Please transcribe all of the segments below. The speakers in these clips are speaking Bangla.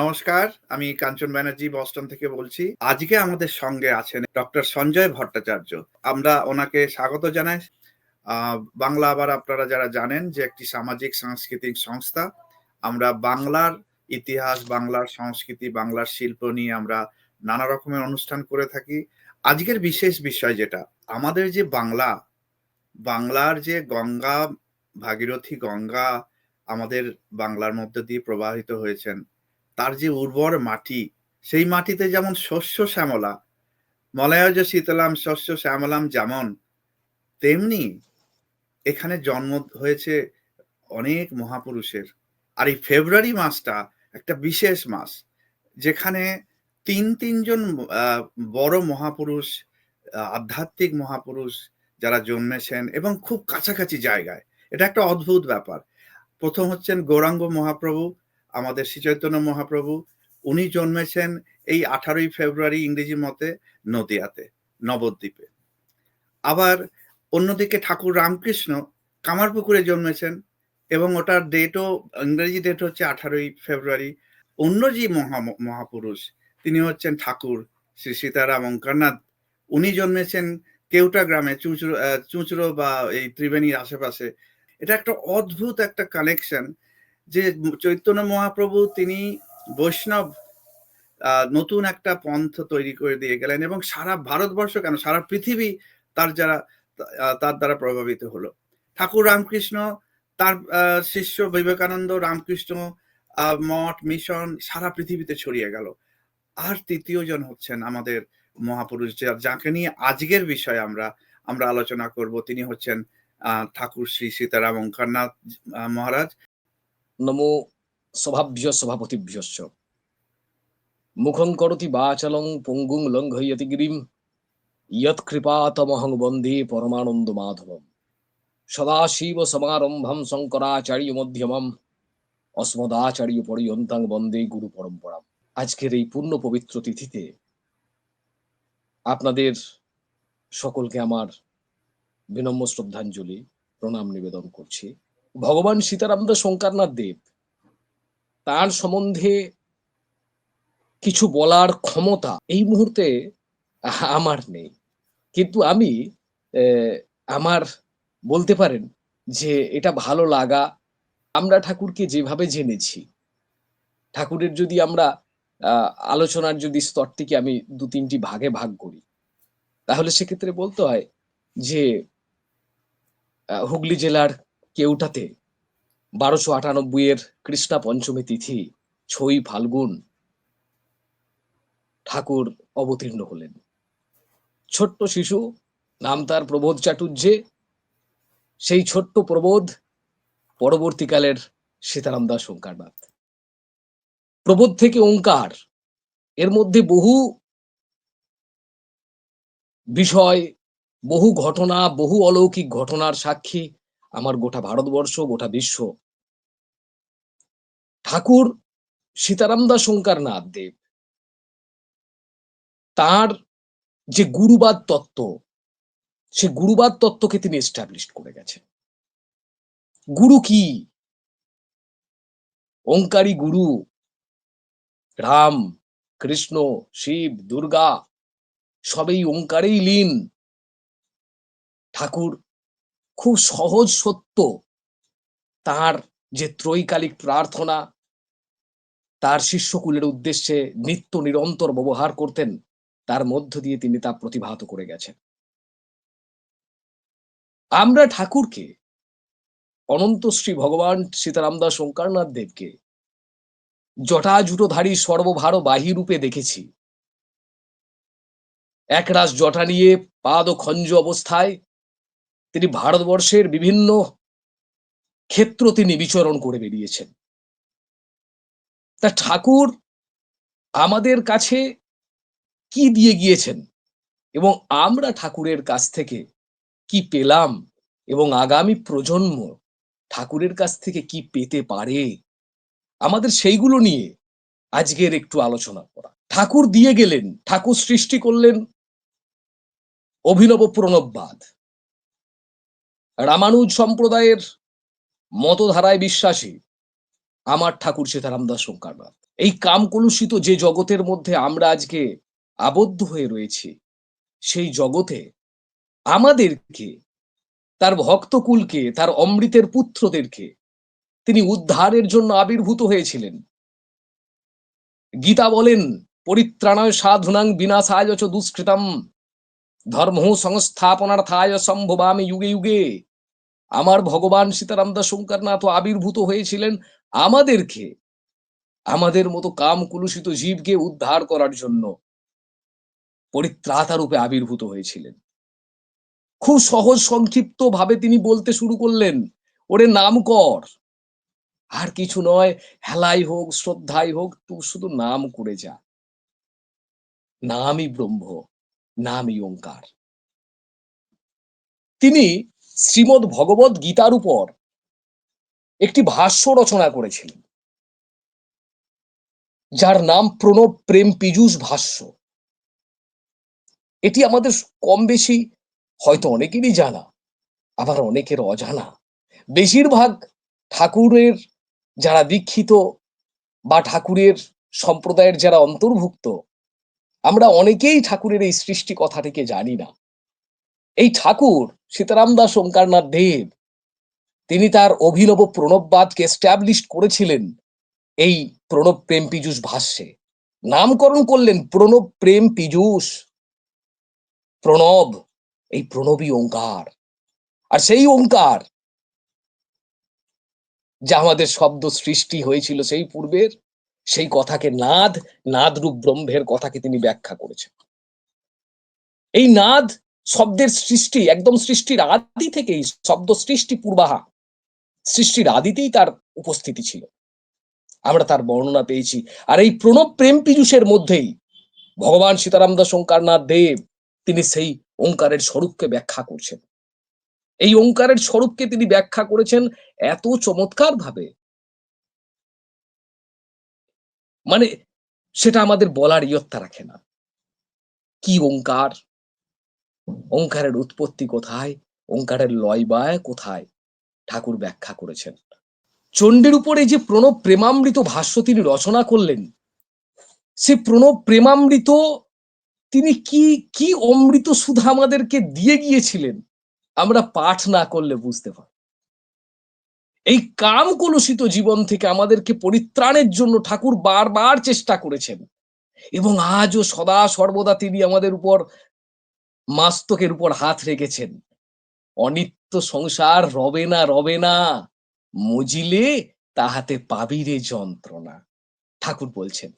নমস্কার, আমি কাঞ্চন ব্যানার্জি, বস্টন থেকে বলছি। আজকে আমাদের সঙ্গে আছেন ডক্টর সঞ্জয় ভট্টাচার্য। আমরা ওনাকে স্বাগত জানাই। বাংলা আবার আপনারা যারা জানেন যে একটি সামাজিক সাংস্কৃতিক সংস্থা, আমরা বাংলার ইতিহাস, বাংলার সংস্কৃতি, বাংলার শিল্প নিয়ে আমরা নানা রকমের অনুষ্ঠান করে থাকি। আজকের বিশেষ বিষয় যেটা, আমাদের যে বাংলা, বাংলার যে গঙ্গা, ভাগীরথী গঙ্গা আমাদের বাংলার মধ্যে দিয়ে প্রবাহিত হয়েছেন তার যে উর্বর মাটি, সেই মাটিতে যেমন শস্য শ্যামলা, মলয়জ শীতলাম শস্য শ্যামলাম যেমন, তেমনি এখানে জন্ম হয়েছে অনেক মহাপুরুষের। আর এই ফেব্রুয়ারি মাসটা একটা বিশেষ মাস, যেখানে তিন, তিনজন বড় মহাপুরুষ আধ্যাত্মিক মহাপুরুষ যারা জন্মেছেন এবং খুব কাছাকাছি জায়গায়। এটা একটা অদ্ভুত ব্যাপার। প্রথম হচ্ছেন গৌরাঙ্গ মহাপ্রভু আমাদের শ্রীচৈতন্য মহাপ্রভু, উনি জন্মেছেন এই আঠারোই ফেব্রুয়ারি ইংরেজি মতে নদিয়াতে, নবদ্বীপে। আবার অন্যদিকে ঠাকুর রামকৃষ্ণ কামারপুকুরে জন্মেছেন এবং ওটার ডেটও ইংরেজি ডেট হচ্ছে আঠারোই ফেব্রুয়ারি। অন্য যে মহা, মহাপুরুষ, তিনি হচ্ছেন ঠাকুর শ্রী সীতারাম অঙ্কারনাথ উনি জন্মেছেন কেউটা গ্রামে, চুঁচুড়ো চুঁচুড়ো বা এই ত্রিবেণীর আশেপাশে। এটা একটা অদ্ভুত একটা কানেকশন যে চৈতন্য মহাপ্রভু তিনি বৈষ্ণব নতুন একটা পন্থ তৈরি করে দিয়ে গেলেন এবং সারা ভারতবর্ষ কেন, সারা পৃথিবী তার যারা তার দ্বারা প্রভাবিত হলো। ঠাকুর রামকৃষ্ণ, তার শিষ্য বিবেকানন্দ, রামকৃষ্ণ মঠ, মিশন, সারা পৃথিবীতে ছড়িয়ে গেল। আর তৃতীয় জন হচ্ছেন আমাদের মহাপুরুষ যাকে নিয়ে আজকের বিষয়ে আমরা আমরা আলোচনা করব। তিনি হচ্ছেন ঠাকুর শ্রী সীতারাম ওঙ্কারনাথ মহারাজ। নমো স্বভাভ্য সভাপতিভ্যশ্চ মুখং করতি বাচলং পঙ্গুং লঙ্ঘয়তি গিরিম, ইয়ৎ কৃপাতমহং বন্দে পরমানন্দ মাধবম। সদাশিব সমারম্ভম শঙ্করাচার্য মধ্যমম অস্মদাচার্য পর্যন্তাং বন্দে গুরু পরম্পরাম। আজকের এই পূর্ণ পবিত্র তিথিতে আপনাদের সকলকে আমার বিনম্র শ্রদ্ধাঞ্জলি, প্রণাম নিবেদন করছি। ভগবান সীতারামদাস শঙ্করনাথ দেব, তার সম্বন্ধে কিছু বলার ক্ষমতা এই মুহূর্তে আমার নেই। কিন্তু আমি আমার বলতে পারেন যে এটা ভালো লাগা, আমরা ঠাকুরকে যেভাবে জেনেছি, ঠাকুরের যদি আমরা আলোচনার যদি স্তরটিকে আমি দু তিনটি ভাগে ভাগ করি, তাহলে সেক্ষেত্রে বলতে হয় যে হুগলি জেলার কেউটাতে বারোশো আটানব্বই এর কৃষ্ণা পঞ্চমী তিথি ছই ফাল্গুন। ঠাকুর অবতীর্ণ হলেন। ছোট্ট শিশু, নাম তার প্রবোধ চাটুর্যে সেই ছোট্ট প্রবোধ পরবর্তীকালের সীতারাম দাস ওঙ্কারনাথ। প্রবোধ থেকে ওঙ্কার, এর মধ্যে বহু বিষয়, বহু ঘটনা, বহু অলৌকিক ঘটনার সাক্ষী আমার গোটা ভারতবর্ষ, গোটা বিশ্ব। ঠাকুর সীতারাম দাস ওঙ্কারনাথ দেব। তার যে গুরুবাদ তত্ত্ব, সে গুরুবাদ তত্ত্বকে তিনি এস্টাবলিশ করে গেছেন। গুরু কি? ওঙ্কারী গুরু, রাম, কৃষ্ণ, শিব, দুর্গা, সবই ওঙ্কারেই লীন। ঠাকুর খুব সহজ সত্য। তার যে ত্রৈকালিক প্রার্থনা, তার শিষ্যকুলের উদ্দেশ্যে নিত্য নিরন্তর ব্যবহার করতেন, তার মধ্য দিয়ে তিনি তা প্রতিভাত করে গেছেন। আমরা ঠাকুরকে, অনন্ত শ্রী ভগবান সীতারামদাস ওঙ্কারনাথ দেবকে, জটাজুটোধারী সর্বভার বাহী রূপে দেখেছি। একরাশ জটা নিয়ে পাদ খঞ্জ অবস্থায় তিনি ভারতবর্ষের বিভিন্ন ক্ষেত্র তিনি বিচরণ করে বেরিয়েছেন। তা ঠাকুর আমাদের কাছে কি দিয়ে গিয়েছেন এবং আমরা ঠাকুরের কাছ থেকে কি পেলাম এবং আগামী প্রজন্ম ঠাকুরের কাছ থেকে কি পেতে পারে? আমাদের সেইগুলো নিয়ে আজকের একটু আলোচনা করা। ঠাকুর দিয়ে গেলেন, ঠাকুর সৃষ্টি করলেন অভিনব প্রণববাদ। রামানুজ সম্প্রদায়ের মতধারায় বিশ্বাসী আমার ঠাকুর সীতারাম দাস শঙ্করনাথ। এই কাম কলুষিত যে জগতের মধ্যে আমরা আজকে আবদ্ধ হয়ে রয়েছি, সেই জগতে আমাদেরকে, তার ভক্তকুলকে, তার অমৃতের পুত্রদেরকে তিনি উদ্ধারের জন্য আবির্ভূত হয়েছিলেন। গীতা বলেন, পরিত্রাণায় সাধুনাং বিনাশায় দুষ্কৃতম ধর্ম সংস্থাপনার্থায় সম্ভবামি যুগে যুগে আমার ভগবান সীতারাম দাস শঙ্করনাথ আবির্ভূত হয়েছিলেন আমাদেরকে, আমাদের মতো কাম কুলুষিত জীবকে উদ্ধার করার জন্য পরিত্রাতা রূপে আবির্ভূত হয়েছিলেন। খুব সহজ সংক্ষিপ্ত ভাবে তিনি বলতে শুরু করলেন, ওরে নাম কর আর কিছু নয়, হেলাই হোক, শ্রদ্ধাই হোক, তুই শুধু নাম করে যা। নামই ব্রহ্ম। নামই ওঙ্কার। তিনি শ্রীমদ ভগবত গীতার উপর একটি ভাষ্য রচনা করেছিলেন, যার নাম প্রণব প্রেম পীযুষ ভাষ্য। এটি আমাদের কম বেশি হয়তো অনেকেরই জানা, আবার অনেকের অজানা। বেশিরভাগ ঠাকুরের যারা দীক্ষিত বা ঠাকুরের সম্প্রদায়ের যারা অন্তর্ভুক্ত আমরা অনেকেই ঠাকুরের এই সৃষ্টি কথাটিকে জানি না। এই ঠাকুর সীতারাম দাস ওঙ্কারনাথ দেব, তিনি তার অভিনব প্রণববাদকে এস্টাবলিশ করেছিলেন এই প্রণব প্রেম পীযুষ ভাষ্যে। নামকরণ করলেন প্রণব প্রেম পীযুষ, প্রণব, এই প্রণবী ওঙ্কার। আর সেই ওঙ্কার যা আমাদের শব্দ সৃষ্টি হয়েছিল সেই পূর্বের সেই কথাকে নাদ নাদ রূপ ব্রহ্মের কথাকে তিনি ব্যাখ্যা করেছেন। এই নাদ শব্দের সৃষ্টি, একদম সৃষ্টির আদি থেকেই, শব্দ সৃষ্টি পূর্বাহা, সৃষ্টির আদিতেই তার উপস্থিতি ছিল। আমরা তার বর্ণনা পেয়েছি। আর এই প্রণব প্রেম পীযুষের মধ্যেই ভগবান সীতারাম দাস ওঙ্কারনাথ দেব, তিনি সেই ওঙ্কারের স্বরূপকে ব্যাখ্যা করছেন। এই ওঙ্কারের স্বরূপকে তিনি ব্যাখ্যা করেছেন এত চমৎকার ভাবে মানে সেটা আমাদের বলার ইয়ত্তা রাখে না। কি ওঙ্কার? ওঙ্কারের উৎপত্তি কোথায়? ওঙ্কারের লয় বায় কোথায়? ঠাকুর ব্যাখ্যা করেছেন। চণ্ডীর উপরে যে প্রণব প্রেমামৃত ভাষ্য তিনি রচনা করলেন, সে প্রণব প্রেমামৃত তিনি কি কি অমৃত সুধা আমাদেরকে দিয়ে গিয়েছিলেন? আমরা পাঠ না করলে বুঝতে পারি এই কাম কলুষিত জীবন থেকে আমাদেরকে পরিত্রাণের জন্য ঠাকুর বারবার চেষ্টা করেছেন। এবং আজও সদা সর্বদা তিনি আমাদের উপর মাস্তকের উপর হাত রেখেছেন। অনিত্য সংসার রবে না রবে না, মজিলে তাহাতে পাবিরে যন্ত্রণা। ঠাকুর বলছেন,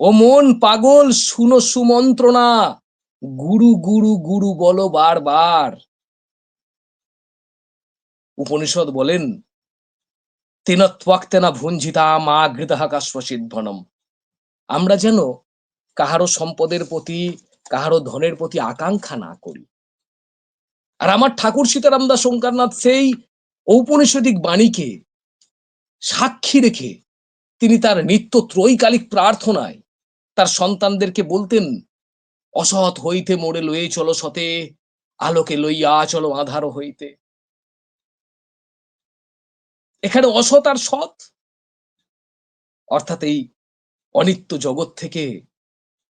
ও মন পাগল, শুনো সুমন্ত্রণা, গুরু গুরু গুরু বলো বারবার। উপনিষদ বলেন তেনত্বাক্তেনা ভুঞ্জিতা মা ঘৃতাহাকাশ্বসিদ্ধনম আমরা যেন কাহারো সম্পদের প্রতি, কাহারো ধনের প্রতি আকাঙ্ক্ষা না করি। আর আমার ঠাকুর সীতারাম দাস শঙ্করনাথ সেই ঔপনিষদিক বাণীকে সাক্ষী রেখে তিনি তার নিত্য ত্রৈকালিক প্রার্থনায় তার সন্তানদেরকে বলতেন, অসৎ হইতে মোড়ে লয়ে চলো সতে, আলোকে লইয়া চলো আধার হইতে। এখানে অসৎ আর সৎ। অর্থাৎ এই অনিত্য জগৎ থেকে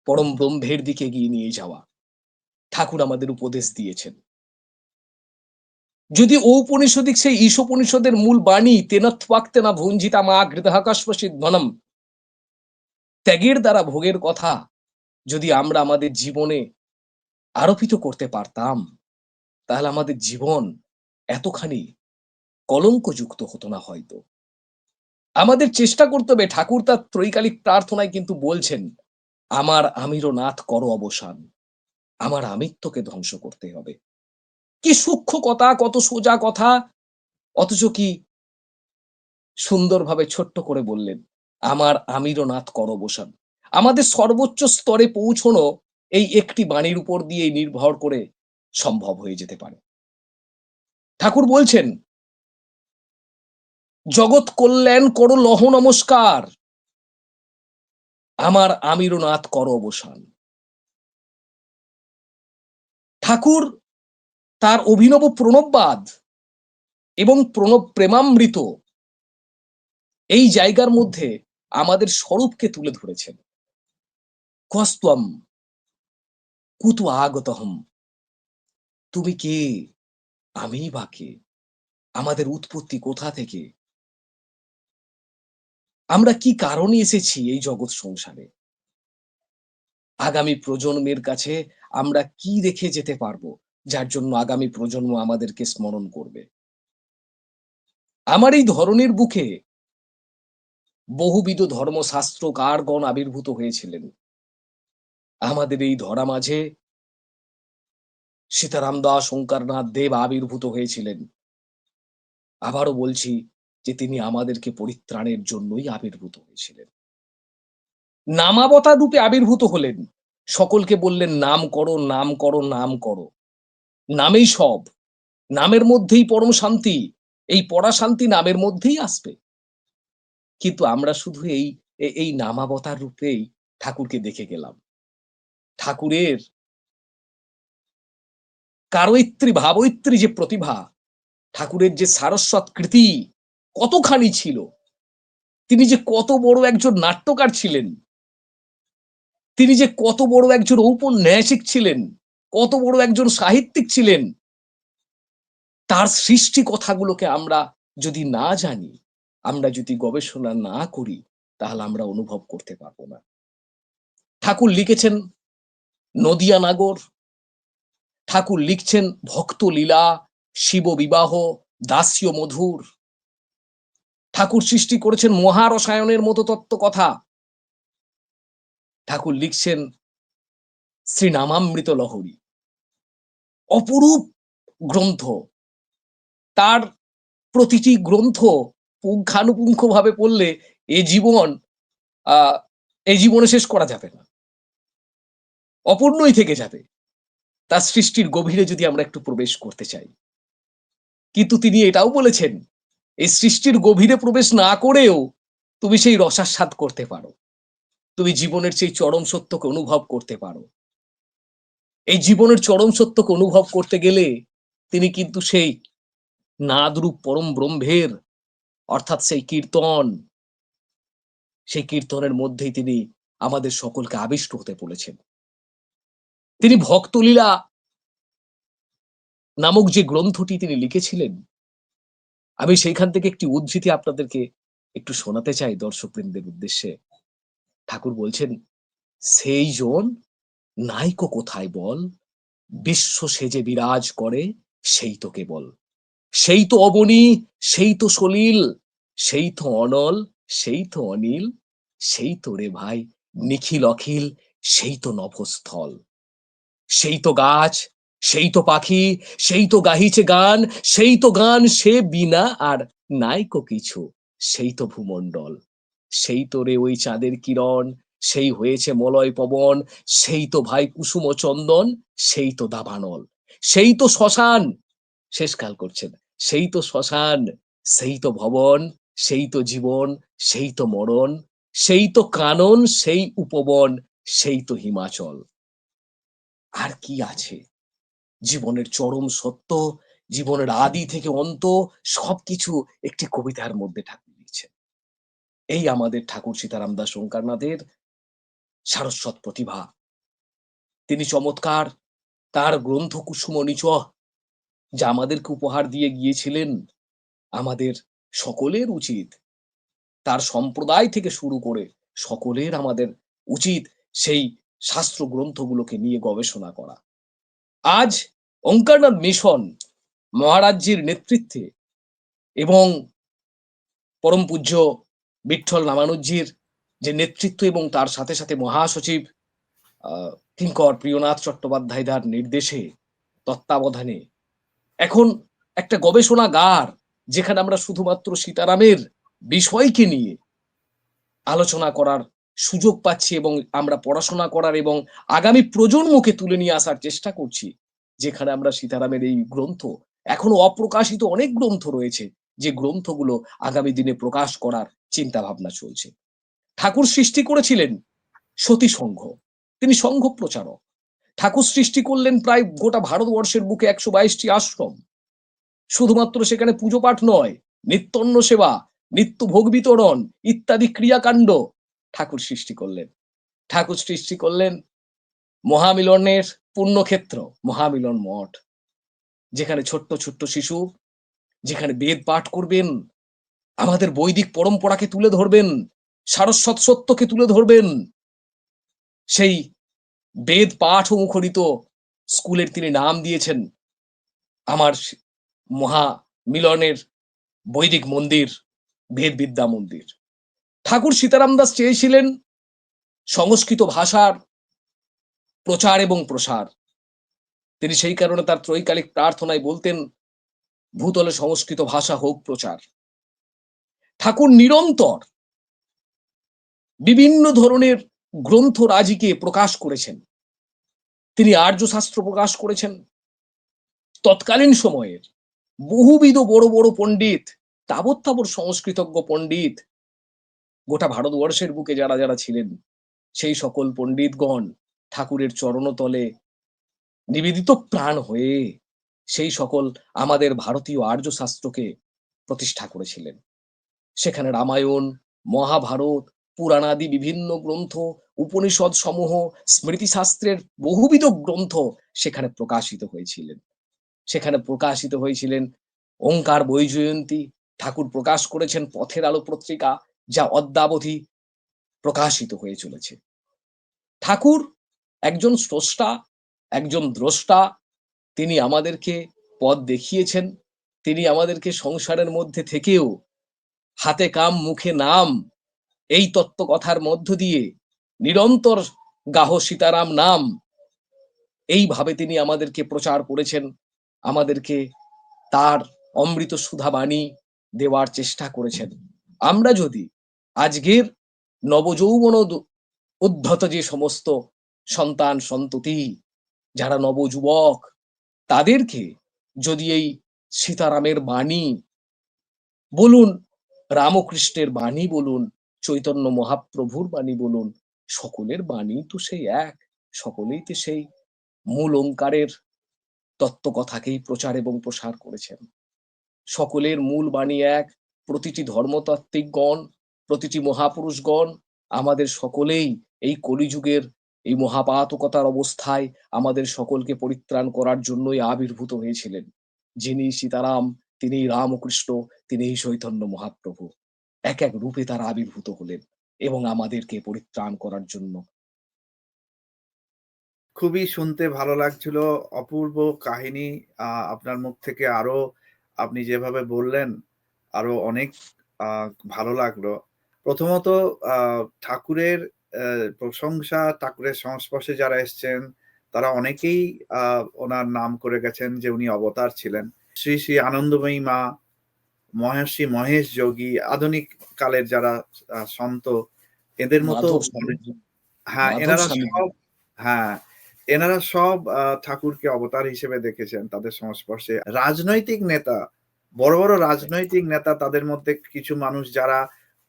পরম ব্রহ্মের দিকে গিয়ে নিয়ে যাওয়া। ঠাকুর আমাদের উপদেশ দিয়েছেন। যদি ঔপনিষদিক সেই ঈশোপনিষদের মূল বাণী তেনাত্বাক্তে না ভঞ্জিতা মা ঘৃতাকাশপ্রসিদ ধনম, ত্যাগের দ্বারা ভোগের কথা যদি আমরা আমাদের জীবনে আরোপিত করতে পারতাম, তাহলে আমাদের জীবন এতখানি কলঙ্কযুক্ত হতো না হয়তো। আমাদের চেষ্টা করতে হবে ঠাকুর তার ত্রৈকালিক প্রার্থনায় কিন্তু বলছেন, আমার আমিরও নাথ করো অবসান, আমার আমিত্বকে ধ্বংস করতে হবে। কি সূক্ষ্ম কথা, কত সোজা কথা, অথচ কি সুন্দরভাবে ছোট্ট করে বললেন, আমার আমিরও নাথ কর অবসান। আমাদের সর্বোচ্চ স্তরে পৌঁছনো এই একটি বাণীর উপর দিয়ে নির্ভর করে সম্ভব হয়ে যেতে পারে। ঠাকুর বলছেন জগৎ কল্যাণ করো লহ নমস্কার। আমার আমিরনাথ কর অবসান। ঠাকুর তার অভিনব প্রণববাদ এবং প্রণব প্রেমামৃত এই জায়গার মধ্যে আমাদের স্বরূপকে তুলে ধরেছেন। কস্তম কুতু আগতহম তুমি কে? আমি বা কে? আমাদের উৎপত্তি কোথা থেকে? আমরা কি কারণে এসেছি এই জগৎ সংসারে? আগামী প্রজন্মের কাছে আমরা কি রেখে যেতে পারব, যার জন্য আগামী প্রজন্ম আমাদেরকে স্মরণ করবে? আমার এই ধরনের বুকে বহুবিধ ধর্মশাস্ত্রকারগণ আবির্ভূত হয়েছিলেন। আমাদের এই ধরা মাঝে সীতারাম দাস শঙ্করনাথ দেব আবির্ভূত হয়েছিলেন। আবারও বলছি যে তিনি আমাদেরকে পরিত্রাণের জন্যই আবির্ভূত হয়েছিলেন। নামাবতার রূপে আবির্ভূত হলেন। সকলকে বললেন, নাম করো নাম করো নাম করো। নামেই সব। নামের মধ্যেই পরম শান্তি। এই পড়া শান্তি নামের মধ্যেই আসবে। কিন্তু আমরা শুধু এই এই নামাবতার রূপেই ঠাকুরকে দেখে গেলাম। ঠাকুরের কারৈত্রী ভাবৈত্রী যে প্রতিভা, ঠাকুরের যে সারস্বত কৃতি কতখানি ছিল? তিনি যে কত বড় একজন নাট্যকার ছিলেন, তিনি যে কত বড় একজন ঔপন্যাসিক ছিলেন, কত বড় একজন সাহিত্যিক ছিলেন, তার সৃষ্টি কথাগুলোকে আমরা যদি না জানি, আমরা যদি গবেষণা না করি, তাহলে আমরা অনুভব করতে পারব না। ঠাকুর লিখেছেন নদিয়া নাগর, ঠাকুর লিখছেন ভক্ত লীলা শিব বিবাহ দাস্য মধুর ঠাকুর সৃষ্টি করেছেন মহারসায়নের মতো তত্ত্ব কথা ঠাকুর লিখছেন শ্রীনামামৃত লহরী। অপরূপ গ্রন্থ। তার প্রতিটি গ্রন্থ পুঙ্খানুপুঙ্খ ভাবে পড়লে এ জীবন আহ এই জীবনে শেষ করা যাবে না। অপূর্ণই থেকে যাবে। তার সৃষ্টির গভীরে যদি আমরা একটু প্রবেশ করতে চাই। কিন্তু তিনি এটাও বলেছেন এই সৃষ্টির গভীরে প্রবেশ না করেও তুমি সেই রসাস্বাদ করতে পারো। তুমি জীবনের সেই চরম সত্যকে অনুভব করতে পারো। এই জীবনের চরম সত্যকে অনুভব করতে গেলে তিনি কিন্তু সেই নাদরূপ পরম ব্রহ্মের, অর্থাৎ সেই কীর্তন, সেই কীর্তনের মধ্যেই তিনি আমাদের সকলকে আবিষ্ট হতে বলেছেন। তিনি ভক্তলীলা নামক যে গ্রন্থটি তিনি লিখেছিলেন আমি সেইখান থেকে একটি উদ্ধৃতি আপনাদেরকে একটু শোনাতে চাই দর্শকবৃন্দের উদ্দেশ্যে। ঠাকুর বলছেন, সেই জন নাইকো কোথায় বল? বিশ্ব সেজে বিরাজ করে, সেই তো কেবল সেই তো অবনী, সেই তো সলিল, সেই তো অনল, সেই তো অনিল, সেই তো রে ভাই নিখিল অখিল, সেই তো নভস্থল। সেই তো গাছ সেই তো পাখি সেই তো গাহিছে গান সেই তো গান সে বিনা আর নাইকো কিছু সেই তো ভূমণ্ডল সেই তো রে ওই চাঁদের কিরণ সেই হয়েছে মলয় পবন সেই তো ভাই কুসুম চন্দন সেই তো দাবানল সেই তো শ্মশান শেষকাল করছেন সেই তো শ্মশান সেই তো ভবন সেই তো জীবন সেই তো মরণ সেই তো কানন সেই উপবন সেই তো হিমাচল আর কি আছে জীবনের চরম সত্য, জীবনের আদি থেকে অন্ত সবকিছু একটি কবিতার মধ্যে ঠাকুর দিয়েছেন এই আমাদের ঠাকুর সীতারাম দাস ওঙ্কারনাথের সারস্বত প্রতিভা। তিনি চমৎকার, তার গ্রন্থ কুসুম নিচ যা আমাদেরকে উপহার দিয়ে গিয়েছিলেন আমাদের সকলের উচিত। তার সম্প্রদায় থেকে শুরু করে সকলের আমাদের উচিত সেই শাস্ত্র গ্রন্থগুলোকে নিয়ে গবেষণা করা। আজ ওঙ্কারনাথ মিশন মহারাজ্যের নেতৃত্বে এবং পরম পূজ্য বিঠল রামানুজ্জির যে নেতৃত্ব এবং তার সাথে সাথে মহাসচিব কিঙ্কর প্রিয়নাথ চট্টোপাধ্যায়দার নির্দেশে তত্ত্বাবধানে এখন একটা গবেষণাগার যেখানে আমরা শুধুমাত্র সীতারামের বিষয়কে নিয়ে আলোচনা করার সুযোগ পাচ্ছি এবং আমরা পড়াশোনা করার এবং আগামী প্রজন্মকে তুলে নিয়ে আসার চেষ্টা করছি। যেখানে আমরা সীতারামের এই গ্রন্থ, এখনও অপ্রকাশিত অনেক গ্রন্থ রয়েছে, যে গ্রন্থগুলো আগামী দিনে প্রকাশ করার চিন্তা ভাবনা চলছে। ঠাকুর সৃষ্টি করেছিলেন সতী সংঘ, তিনি সংঘ প্রচারক। ঠাকুর সৃষ্টি করলেন প্রায় গোটা ভারতবর্ষের বুকে একশো বাইশটি আশ্রম। শুধুমাত্র সেখানে পুজো পাঠ নয়, নিত্যন্ন সেবা, নিত্য ভোগ বিতরণ ইত্যাদি ক্রিয়াকাণ্ড ঠাকুর সৃষ্টি করলেন। ঠাকুর সৃষ্টি করলেন মহামিলনের পুণ্যক্ষেত্র, মহামিলন মঠ, যেখানে ছোট্ট ছোট্ট শিশু, যেখানে বেদ পাঠ করবেন, আমাদের বৈদিক পরম্পরাকে তুলে ধরবেন, সারস্বত সত্যকে তুলে ধরবেন। সেই বেদ পাঠ মুখরিত স্কুলের তিনি নাম দিয়েছেন আমার মহা মিলনের বৈদিক মন্দির ভেদ বিদ্যা মন্দির। ঠাকুর সীতারাম দাস চেয়েছিলেন সংস্কৃত ভাষার প্রচার এবং প্রসার। তিনি সেই কারণে তার ত্রৈকালিক প্রার্থনায় বলতেন, ভূতলে সংস্কৃত ভাষা হোক প্রচার। ঠাকুর নিরন্তর বিভিন্ন ধরনের গ্রন্থ রাজিকে প্রকাশ করেছেন। তিনি আর্য শাস্ত্র প্রকাশ করেছেন। তৎকালীন সময়ের বহুবিধ বড় বড় পণ্ডিত তাবৎ সংস্কৃতজ্ঞ পণ্ডিত গোটা ভারতবর্ষের বুকে যারা যারা ছিলেন, সেই সকল পণ্ডিতগণ ঠাকুরের চরণতলে নিবেদিত প্রাণ হয়ে সেই সকল আমাদের ভারতীয় আর্য শাস্ত্রকে প্রতিষ্ঠা করেছিলেন। সেখানে রামায়ণ, মহাভারত, পুরাণাদি বিভিন্ন গ্রন্থ উপনিষদ সমূহ স্মৃতিশাস্ত্রের বহুবিধ গ্রন্থ সেখানে প্রকাশিত হয়েছিলেন। সেখানে প্রকাশিত হয়েছিলেন ওঙ্কার বৈজয়ন্তী। ঠাকুর প্রকাশ করেছেন পথের আলো পত্রিকা, যা অদ্যাবধি প্রকাশিত হয়ে চলেছে। ঠাকুর একজন স্রষ্টা, একজন দ্রষ্টা, তিনি আমাদেরকে পথ দেখিয়েছেন, তিনি আমাদেরকে সংসারের মধ্যে থেকেও হাতে কাম, মুখে নাম, এই তত্ত্ব কথার মধ্য দিয়ে নিরন্তর গাহ সীতারাম নাম, এইভাবে তিনি আমাদেরকে প্রচার করেছেন, আমাদেরকে তার অমৃত সুধা বাণী দেওয়ার চেষ্টা করেছেন। আমরা যদি আজকের নবযৌবন উদ্ধত যে সমস্ত সন্তান সন্ততি, যারা নবযুবক তাদেরকে যদি এই সীতারামের বাণী বলুন, রামকৃষ্ণের বাণী বলুন, চৈতন্য মহাপ্রভুর বাণী বলুন, সকলের বাণী তো সেই এক, সকলেই তো সেই মূল ওঙ্কারের তত্ত্বকথাকেই প্রচার এবং প্রসার করেছেন। সকলের মূল বাণী এক, প্রতিটি ধর্মতাত্ত্বিকগণ, প্রতিটি মহাপুরুষগণ, আমাদের সকলেই এই কলিযুগের এই মহাপাতকতার অবস্থায় আমাদের সকলকে পরিত্রাণ করার জন্যই আবির্ভূত হয়েছিলেন, যিনি সীতারাম, তিনি রামকৃষ্ণ, তিনি চৈতন্য মহাপ্রভু। এক এক রূপে তারা আবির্ভূত হলেন এবং আমাদেরকে পরিত্রাণ করার জন্য। খুবই শুনতে ভালো লাগছিল। অপূর্ব কাহিনী আপনার মুখ থেকে আরও আপনি যেভাবে বললেন, আরও অনেক ভালো লাগল। প্রথমত ঠাকুরের প্রশংসা ঠাকুরের সংস্পর্শে যারা এসেছেন তারা অনেকেই আহ, ওনার নাম করে গেছেন যে উনি অবতার ছিলেন। শ্রী শ্রী আনন্দময়ী মা মহর্ষি মহেশ যোগী আধুনিক কালের যারা সন্ত এদের মতো হ্যাঁ এনারা সব হ্যাঁ এনারা সব ঠাকুরকে অবতার হিসেবে দেখেছেন তাদের সংস্পর্শে। রাজনৈতিক নেতা বড় বড় রাজনৈতিক নেতা তাদের মধ্যে কিছু মানুষ যারা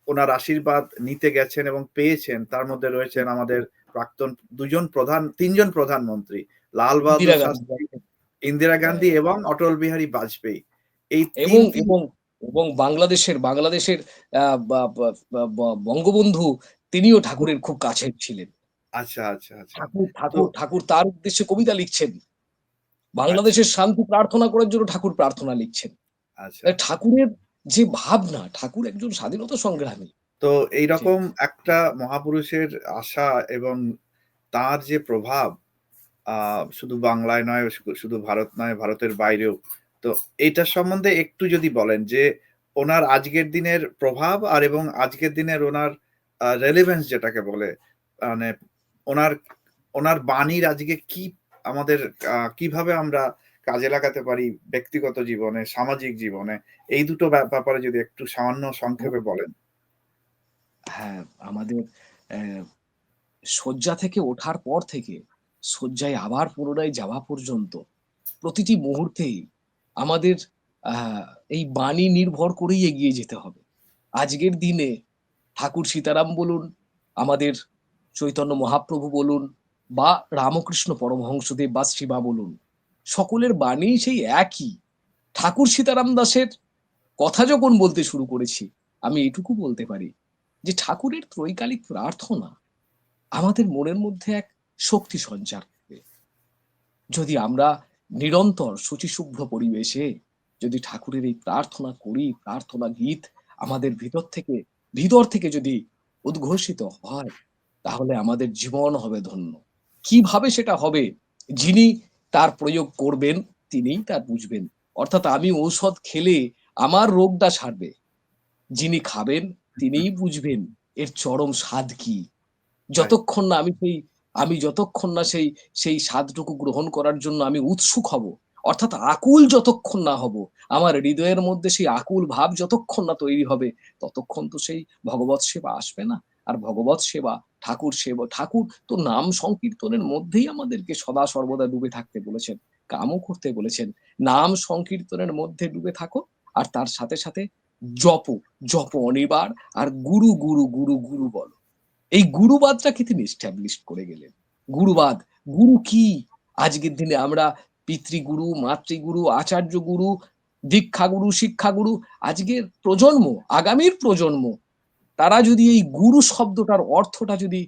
ওনার আশীর্বাদ নিতে গেছেন এবং পেয়েছেন। তার মধ্যে রয়েছেন আমাদের প্রাক্তন দুজন প্রধান তিনজন প্রধানমন্ত্রী লাল বাহাদুর ইন্দিরা গান্ধী। শাস্ত্রী ইন্দিরা গান্ধী এবং অটল বিহারী বাজপেয়ী। এই এবং এবং এবং বাংলাদেশের বাংলাদেশের বঙ্গবন্ধু তিনিও ঠাকুরের খুব কাছের ছিলেন। আচ্ছা আচ্ছা আচ্ছা। ঠাকুর ঠাকুর ঠাকুর তার উদ্দেশ্যে কবিতা লিখছেন। বাংলাদেশের শান্তি প্রার্থনা করার জন্য ঠাকুর প্রার্থনা লিখছেন। আচ্ছা। ঠাকুরের যে ভাবনা ঠাকুর একজন স্বাধীনতা সংগ্রামী। তো এইরকম একটা মহাপুরুষের আশা এবং তার যে প্রভাব শুধু বাংলায় নয় শুধু ভারত নয় ভারতের বাইরেও তো এইটার সম্বন্ধে একটু যদি বলেন যে ওনার আজকের দিনের প্রভাব আর এবং আজকের দিনের ওনার রেলেভেন্স যেটাকে বলে মানে ওনার ওনার বাণীর আজকে কি আমাদের কীভাবে আমরা কাজে লাগাতে পারি ব্যক্তিগত জীবনে, সামাজিক জীবনে, এই দুটো ব্যাপারে যদি একটু সামান্য সংক্ষেপে বলেন। হ্যাঁ আমাদের শয্যা থেকে ওঠার পর থেকে শয্যায় আবার পুনরায় যাওয়া পর্যন্ত প্রতিটি মুহূর্তেই আমাদের এই বাণী নির্ভর করেই এগিয়ে যেতে হবে। আজকের দিনে ঠাকুর সীতারাম বলুন, আমাদের চৈতন্য মহাপ্রভু বলুন বা রামকৃষ্ণ পরমহংসদেব বা শিবা বলুন সকলের বাণী সেই একই। ঠাকুর সীতারাম দাসের কথা যখন বলতে শুরু করেছি, আমি এটুকু বলতে পারি যে ঠাকুরের ত্রৈকালিক প্রার্থনা আমাদের মনের মধ্যে এক শক্তি সঞ্চার করবে যদি আমরা নিরন্তর শুচিশুভ্র পরিবেশে যদি ঠাকুরের এই প্রার্থনা করি, প্রার্থনা গীত আমাদের ভিতর থেকে ভিতর থেকে যদি উদ্ঘোষিত হয়, তাহলে আমাদের জীবন হবে ধন্য। কীভাবে সেটা হবে? যিনি তার প্রয়োগ করবেন, তিনিই তার বুঝবেন। অর্থাৎ আমি ঔষধ খেলে আমার রোগটা সারবে। যিনি খাবেন, তিনিই বুঝবেন এর চরম স্বাদ কি। যতক্ষণ না আমি সেই, আমি যতক্ষণ না সেই সেই স্বাদটুকু গ্রহণ করার জন্য আমি উৎসুক হব, অর্থাৎ আকুল যতক্ষণ না হব, আমার হৃদয়ের মধ্যে সেই আকুল ভাব যতক্ষণ না তৈরি হবে, ততক্ষণ তো সেই ভগবত সেবা আসবে না। আর ভগবত সেবা ঠাকুর সেব ঠাকুর তো নাম সংকীর্তনের মধ্যেই আমাদেরকে সদা সর্বদা ডুবে থাকতে বলেছেন, কামও করতে বলেছেন। নাম সংকীর্তনের মধ্যে ডুবে থাকো আর তার সাথে সাথে জপ জপ অনিবার আর গুরু গুরু গুরু গুরু বলো। এই গুরুবাদটা গুরুবাদটাকে তিনি এস্টাবলিশ করে গেলেন? গুরুবাদ, গুরু কি? আজকের দিনে আমরা পিতৃগুরু, মাতৃগুরু আচার্য গুরু দীক্ষা গুরু শিক্ষা গুরু আজকের প্রজন্ম, আগামীর প্রজন্ম তারা যদি এই গুরু শব্দটার অর্থটা যদি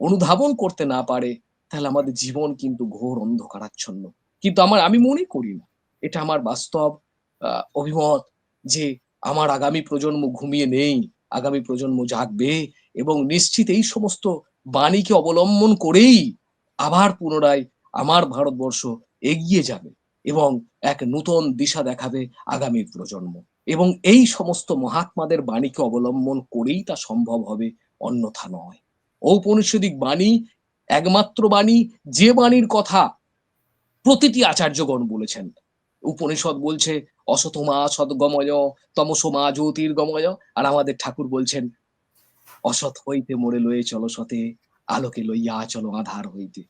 অনুধাবন করতে না পারে, তাহলে আমাদের জীবন কিন্তু ঘোর অন্ধকারাচ্ছন্ন। কিন্তু আমার, আমি মনে করি না। এটা আমার বাস্তব অভিমত যে আমার আগামী প্রজন্ম ঘুমিয়ে নেই, আগামী প্রজন্ম জাগবে এবং নিশ্চিত এই সমস্ত বাণীকে অবলম্বন করেই আবার পুনরায় আমার ভারতবর্ষ এগিয়ে যাবে এবং এক নূতন দিশা দেখাবে আগামী প্রজন্ম। এবং এই সমস্ত মহাত্মাদের বাণীকে অবলম্বন করেই তা সম্ভব হবে, অন্যথা নয়। ঔপনিষদিক বাণী একমাত্র বাণী, যে বাণীর কথা প্রতিটি আচার্যগণ বলেছেন। উপনিষদ বলছে, অসতমা সদ্গময়, তমসমা জ্যোতির্গময়। আর আমাদের ঠাকুর বলছেন, অসৎ হইতে মরে লয়ে চলো সতে, আলোকে লইয়া চলো আধার হইতে।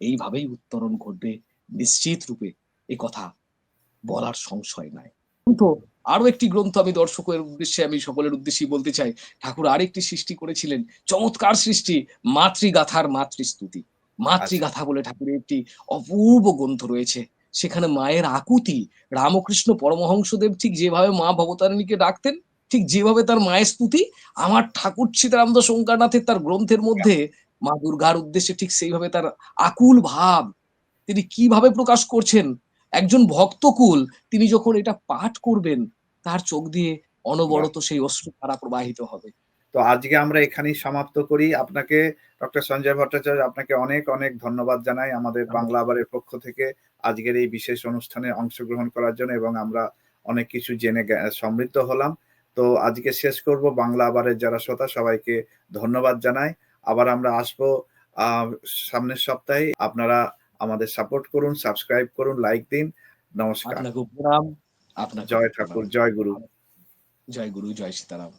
এইভাবেই উত্তরণ ঘটবে, নিশ্চিত রূপে এ কথা বলার সংশয় নাই। কিন্তু আরও একটি গ্রন্থ আমি দর্শকের উদ্দেশ্যে আমি সকলের উদ্দেশ্যে বলতে চাই। ঠাকুর আরেকটি সৃষ্টি করেছিলেন। চমৎকার সৃষ্টি, মাতৃগাথার মাতৃস্তুতি। মাতৃগাথা বলে ঠাকুরের একটি অপূর্ব গ্রন্থ রয়েছে। সেখানে মায়ের আকুতি, রামকৃষ্ণ পরমহংসদেব ঠিক যেভাবে মা ভবতারিণীকে ডাকতেন, ঠিক যেভাবে তার মায়ের স্তুতি, আমার ঠাকুর সীতারামদ শঙ্করনাথের তার গ্রন্থের মধ্যে মা দুর্গার উদ্দেশ্যে ঠিক সেইভাবে তার আকুল ভাব, তিনি কীভাবে প্রকাশ করছেন একজন ভক্তকুল তিনি যখন এটা পাঠ করবেন তার চোখ দিয়ে অনবরত সেই অশ্রু ধারা প্রবাহিত হবে। তো আজকে আমরা এখানেই সমাপ্ত করি। আপনাকে ডক্টর সঞ্জয় ভট্টাচার্য আপনাকে অনেক অনেক ধন্যবাদ জানাই আমাদের বাংলা আবারের পক্ষ থেকে আজকের এই বিশেষ অনুষ্ঠানে অংশগ্রহণ করার জন্য এবং আমরা অনেক কিছু জেনে সমৃদ্ধ হলাম। তো আজকে শেষ করব বাংলা আবারের যারা শ্রোতা সবাইকে ধন্যবাদ জানাই। আবার আমরা আসব আহ, সামনের সপ্তাহে। আপনারা আমাদের সাপোর্ট করুন সাবস্ক্রাইব করুন লাইক দিন। নমস্কার। আপনাকে প্রণাম। আপনাকে জয় ঠাকুর জয় গুরু। জয় গুরু জয় সীতারাম।